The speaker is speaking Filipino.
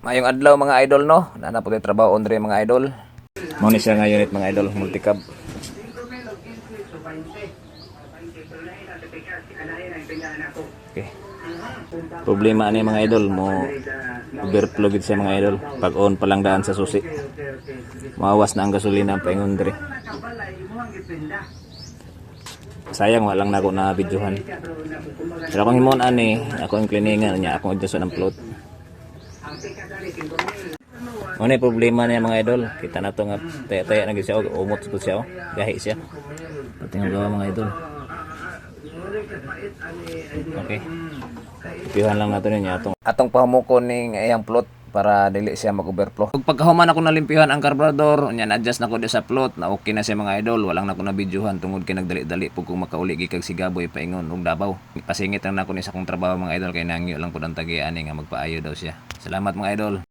Mayong adlaw mga idol no. Po tayo trabaho on mga idol. Mo ni siya nga unit mga idol, multicab. Okay. Problema ni mga idol mo overflow gid siya mga idol pag on pa lang daan sa susi. Mawas na ang gasolina paingon diri. Sayang walang nako na videohan. Pero kung himon ani, ako ang kliningan niya, ako adjust ng float. Ano yung problema niya mga idol? Kita na to nga taya-taya na siya, umot ko siya, gahi siya. Pati nga mga idol. Okay. Ipihan lang natin niya atong atong pahamukon ning iyang plot para dili siya mag-overflow. Pag pagkahuman ako nalimpihan ang carburetor, nya na-adjust na ko sa plot, na okay na siya mga idol, walang na ko na videohan tungod kay nagdali-dali pug kung makauli gikag si Gaboy paingon ug Davao. Pasingit lang na ko ni sa kong trabaho mga idol kay nangyo lang pud ang tagian nga magpaayo daw siya. Salamat mga idol.